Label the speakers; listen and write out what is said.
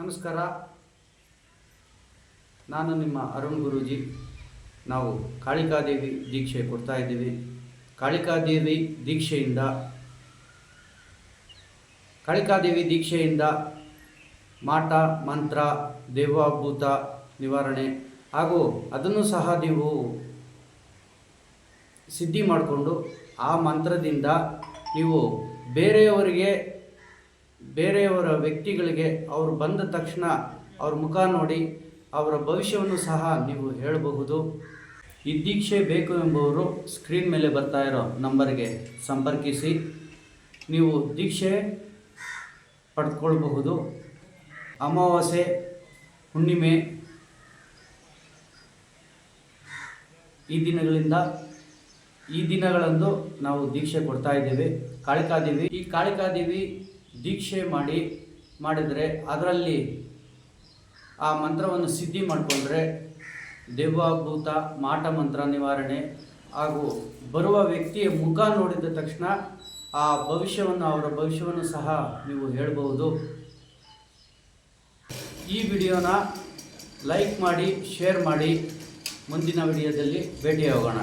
Speaker 1: ನಮಸ್ಕಾರ. ನಾನು ನಿಮ್ಮ ಅರುಣ್ ಗುರೂಜಿ. ನಾವು ಕಾಳಿಕಾದೇವಿ ದೀಕ್ಷೆ ಕೊಡ್ತಾ ಇದ್ದೀವಿ. ಕಾಳಿಕಾದೇವಿ ದೀಕ್ಷೆಯಿಂದ ಕಾಳಿಕಾದೇವಿ ದೀಕ್ಷೆಯಿಂದ ಮಾಟ, ಮಂತ್ರ, ದೇವಾಭೂತ ನಿವಾರಣೆ ಹಾಗೂ ಅದನ್ನು ಸಹ ನೀವು ಸಿದ್ಧಿ ಮಾಡಿಕೊಂಡು ಆ ಮಂತ್ರದಿಂದ ನೀವು ಬೇರೆಯವರಿಗೆ ಬೇರೆಯವರ ವ್ಯಕ್ತಿಗಳಿಗೆ ಅವರು ಬಂದ ತಕ್ಷಣ ಅವ್ರ ಮುಖ ನೋಡಿ ಅವರ ಭವಿಷ್ಯವನ್ನು ಸಹ ನೀವು ಹೇಳಬಹುದು. ಈ ದೀಕ್ಷೆ ಬೇಕು ಎಂಬುವರು ಸ್ಕ್ರೀನ್ ಮೇಲೆ ಬರ್ತಾ ಇರೋ ನಂಬರ್ಗೆ ಸಂಪರ್ಕಿಸಿ. ನೀವು ದೀಕ್ಷೆ ಪಡೆದುಕೊಳ್ಬಹುದು ಅಮಾವಾಸ್ಯೆ, ಹುಣ್ಣಿಮೆ ಈ ದಿನಗಳಿಂದ ಈ ದಿನಗಳಂದು ನಾವು ದೀಕ್ಷೆ ಕೊಡ್ತಾ ಇದ್ದೇವೆ. ಕಾಳಿಕಾದೇವಿ ಈ ಕಾಳಿಕಾದೇವಿ ದೀಕ್ಷೆ ಮಾಡಿ, ಮಾಡಿದರೆ ಅದರಲ್ಲಿ ಆ ಮಂತ್ರವನ್ನು ಸಿದ್ಧಿ ಮಾಡಿಕೊಂಡ್ರೆ ದೇವಾಭೂತ ಮಾಟ ಮಂತ್ರ ನಿವಾರಣೆ ಹಾಗೂ ಬರುವ ವ್ಯಕ್ತಿಯ ಮುಖ ನೋಡಿದ ತಕ್ಷಣ ಆ ಭವಿಷ್ಯವನ್ನು, ಅವರ ಭವಿಷ್ಯವನ್ನು ಸಹ ನೀವು ಹೇಳಬಹುದು. ಈ ವಿಡಿಯೋನ ಲೈಕ್ ಮಾಡಿ, ಶೇರ್ ಮಾಡಿ. ಮುಂದಿನ ವಿಡಿಯೋದಲ್ಲಿ ಭೇಟಿಯಾಗೋಣ.